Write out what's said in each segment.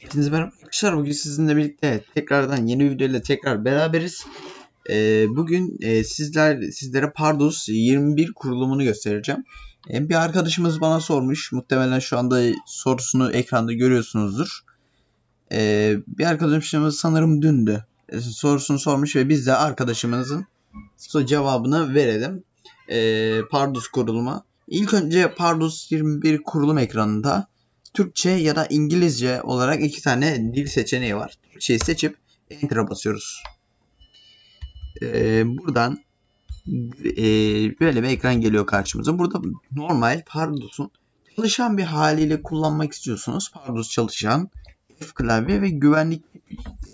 Hepinize merhaba arkadaşlar. Bugün sizinle birlikte tekrardan yeni bir videoyla tekrar beraberiz. Ee, bugün e, sizler sizlere Pardus 21 kurulumunu göstereceğim. Ee, bir arkadaşımız bana sormuş. Muhtemelen şu anda sorusunu ekranda görüyorsunuzdur. Ee, bir arkadaşımız sanırım dündü. e, sorusunu sormuş ve biz de arkadaşımızın cevabını verelim. Ee, Pardus kuruluma. İlk önce Pardus 21 kurulum ekranında Türkçe ya da İngilizce olarak iki tane dil seçeneği var. Türkçeyi seçip Enter'a basıyoruz. Ee, buradan e, böyle bir ekran geliyor karşımıza. Burada normal Pardus'un çalışan bir haliyle kullanmak istiyorsunuz. Pardus çalışan F klavye ve güvenlik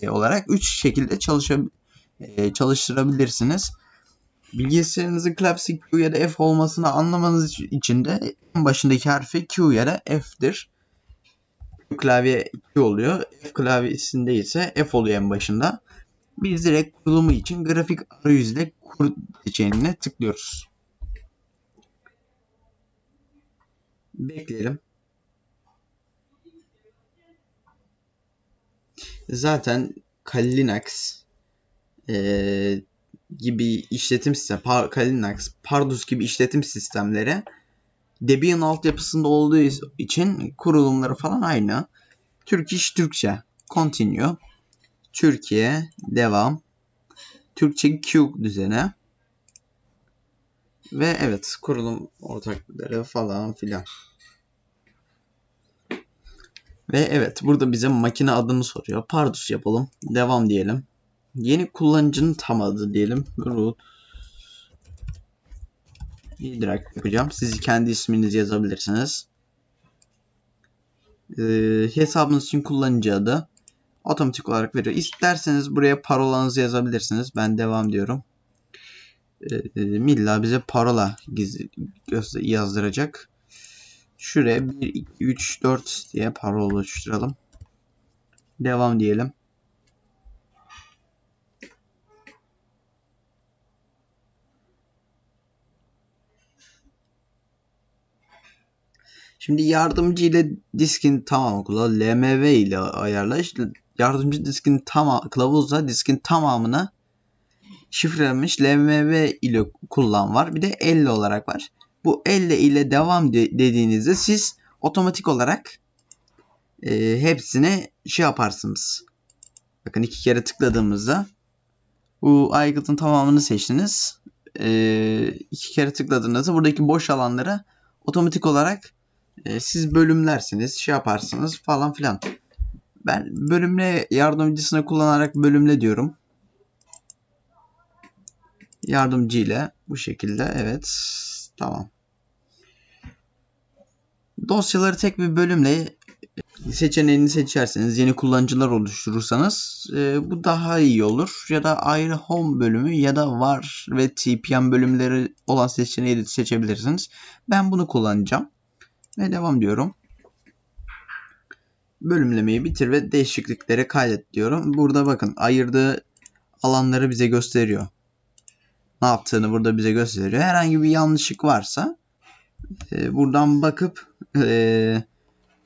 olarak 3 şekilde çalışab e, çalıştırabilirsiniz. Bilgisayarınızın klavyesi Q ya da F olmasını anlamanız için de en başındaki harfi Q ya da F'tir klavye 2 oluyor. F klavyesinde ise F oluyor en başında. Biz direkt kurulumu için grafik arayüzle kur seçeneğine tıklıyoruz. Bekleyelim. Zaten Linux eee, gibi işletim sistemi, Par- Linux, Pardus gibi işletim sistemleri Debian altyapısında olduğu için kurulumları falan aynı. Türk Türkçe. Continue. Türkiye. Devam. Türkçe Q düzeni. Ve evet kurulum ortaklıkları falan filan. Ve evet burada bize makine adını soruyor. Pardus yapalım. Devam diyelim. Yeni kullanıcının tam adı diyelim. Root direkt yapacağım. Siz kendi isminizi yazabilirsiniz. Ee, hesabınız için kullanıcı adı otomatik olarak veriyor. İsterseniz buraya parolanızı yazabilirsiniz. Ben devam diyorum. Ee, Milla bize parola gizli yazdıracak. Şuraya 1, 2, 3, 4 diye parola oluşturalım. Devam diyelim. Şimdi yardımcı ile diskin tamamı kullan. LMV ile ayarla. İşte yardımcı diskin tamam kılavuzla diskin tamamını şifrelenmiş LMV ile kullan var. Bir de elle olarak var. Bu elle ile devam de- dediğinizde siz otomatik olarak e, hepsini şey yaparsınız. Bakın iki kere tıkladığımızda bu aygıtın tamamını seçtiniz. E, iki kere tıkladığınızda buradaki boş alanları otomatik olarak e, siz bölümlersiniz, şey yaparsınız falan filan. Ben bölümle yardımcısını kullanarak bölümle diyorum. Yardımcı ile bu şekilde evet tamam. Dosyaları tek bir bölümle seçeneğini seçerseniz yeni kullanıcılar oluşturursanız e, bu daha iyi olur. Ya da ayrı home bölümü ya da var ve TPM bölümleri olan seçeneği de seçebilirsiniz. Ben bunu kullanacağım. Ve devam diyorum. Bölümlemeyi bitir ve değişiklikleri kaydet diyorum. Burada bakın ayırdığı alanları bize gösteriyor. Ne yaptığını burada bize gösteriyor. Herhangi bir yanlışlık varsa e, buradan bakıp e,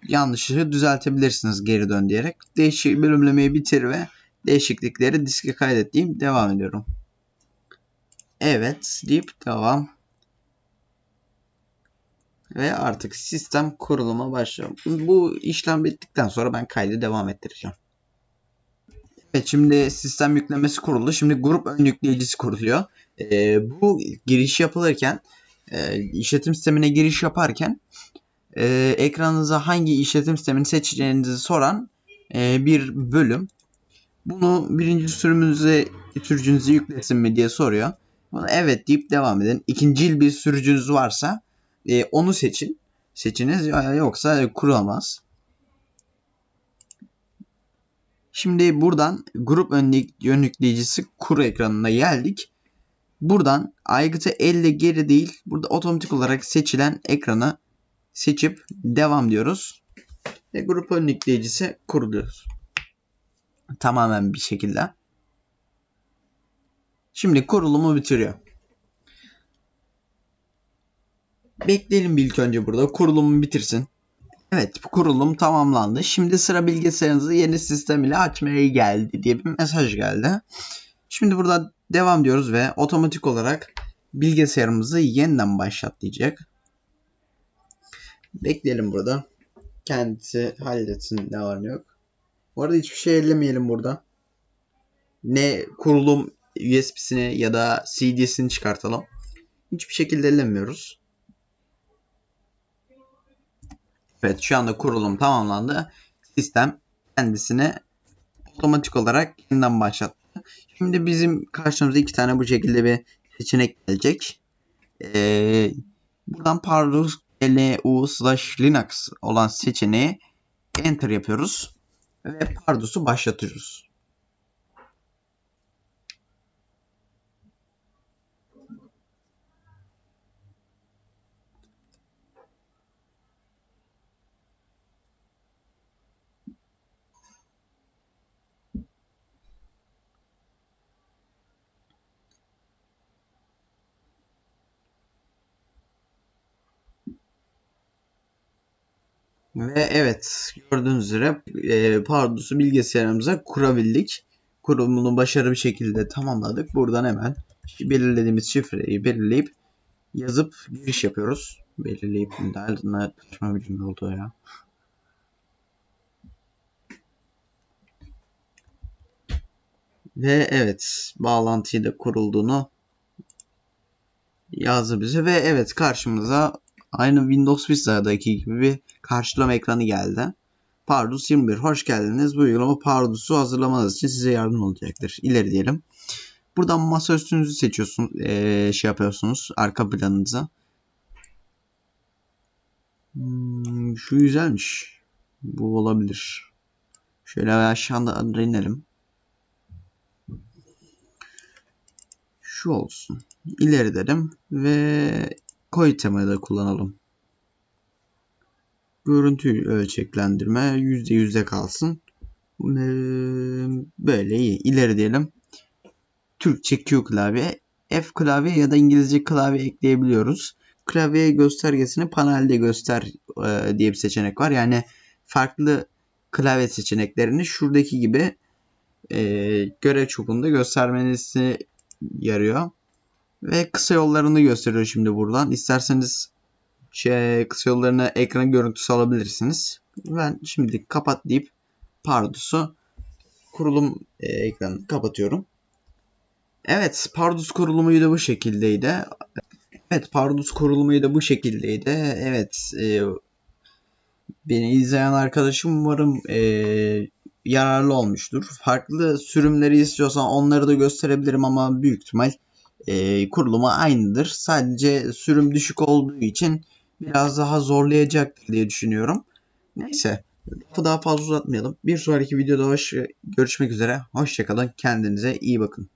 yanlışlığı düzeltebilirsiniz geri dön diyerek. Değişik bölümlemeyi bitir ve değişiklikleri diske kaydet diyeyim. Devam ediyorum. Evet deyip devam. Ve artık sistem kuruluma başlıyor. Bu işlem bittikten sonra ben kaydı devam ettireceğim. Evet şimdi sistem yüklemesi kuruldu. Şimdi grup ön yükleyicisi kuruluyor. Ee, bu giriş yapılırken e, işletim sistemine giriş yaparken e, ekranınıza hangi işletim sistemini seçeceğinizi soran e, bir bölüm. Bunu birinci sürümünüze sürücünüzü yüklesin mi diye soruyor. Buna evet deyip devam edin. İkincil bir sürücünüz varsa e, onu seçin. Seçiniz yoksa kurulamaz. Şimdi buradan grup ön yükleyicisi kur ekranına geldik. Buradan aygıtı elle geri değil. Burada otomatik olarak seçilen ekranı seçip devam diyoruz. Ve grup ön yükleyicisi kuruluyor. Tamamen bir şekilde. Şimdi kurulumu bitiriyor. Bekleyelim bir ilk önce burada. Kurulumu bitirsin. Evet kurulum tamamlandı. Şimdi sıra bilgisayarınızı yeni sistem ile açmaya geldi diye bir mesaj geldi. Şimdi burada devam diyoruz ve otomatik olarak bilgisayarımızı yeniden başlat diyecek. Bekleyelim burada. Kendisi halletsin ne var ne yok. Bu arada hiçbir şey ellemeyelim burada. Ne kurulum USB'sini ya da CD'sini çıkartalım. Hiçbir şekilde ellemiyoruz. Evet şu anda kurulum tamamlandı. Sistem kendisini otomatik olarak yeniden başlattı. Şimdi bizim karşımıza iki tane bu şekilde bir seçenek gelecek. Ee, buradan pardus lu slash linux olan seçeneği enter yapıyoruz. Ve pardus'u başlatıyoruz. Ve evet gördüğünüz üzere e, Pardus'u bilgisayarımıza kurabildik. Kurulumunu başarılı bir şekilde tamamladık. Buradan hemen belirlediğimiz şifreyi belirleyip yazıp giriş yapıyoruz. Belirleyip derdine taşıma bir cümle oldu ya. Ve evet bağlantıyı da kurulduğunu yazdı bize ve evet karşımıza aynı Windows Vista'daki gibi bir karşılama ekranı geldi. Pardus 21 hoş geldiniz. Bu uygulama Pardus'u hazırlamanız için size yardım olacaktır. İleri diyelim. Buradan masa seçiyorsunuz. Ee, şey yapıyorsunuz. Arka planınıza. Hmm, şu güzelmiş. Bu olabilir. Şöyle aşağıda inelim. Şu olsun. İleri dedim ve koy temayı da kullanalım. Görüntü ölçeklendirme %100'de kalsın. Böyle iyi. İleri diyelim. Türkçe Q klavye. F klavye ya da İngilizce klavye ekleyebiliyoruz. Klavye göstergesini panelde göster diye bir seçenek var. Yani farklı klavye seçeneklerini şuradaki gibi görev çubuğunda göstermenizi yarıyor. Ve kısa yollarını gösteriyor şimdi buradan. İsterseniz şey, kısa yollarına ekran görüntüsü alabilirsiniz. Ben şimdi kapat deyip Pardus'u kurulum e, ekranını kapatıyorum. Evet Pardus kurulumu da bu şekildeydi. Evet Pardus kurulumu da bu şekildeydi. Evet e, beni izleyen arkadaşım umarım e, yararlı olmuştur. Farklı sürümleri istiyorsan onları da gösterebilirim ama büyük ihtimal e, kurulumu aynıdır. Sadece sürüm düşük olduğu için biraz daha zorlayacaktır diye düşünüyorum. Neyse lafı daha fazla uzatmayalım. Bir sonraki videoda hoş, görüşmek üzere. Hoşçakalın. Kendinize iyi bakın.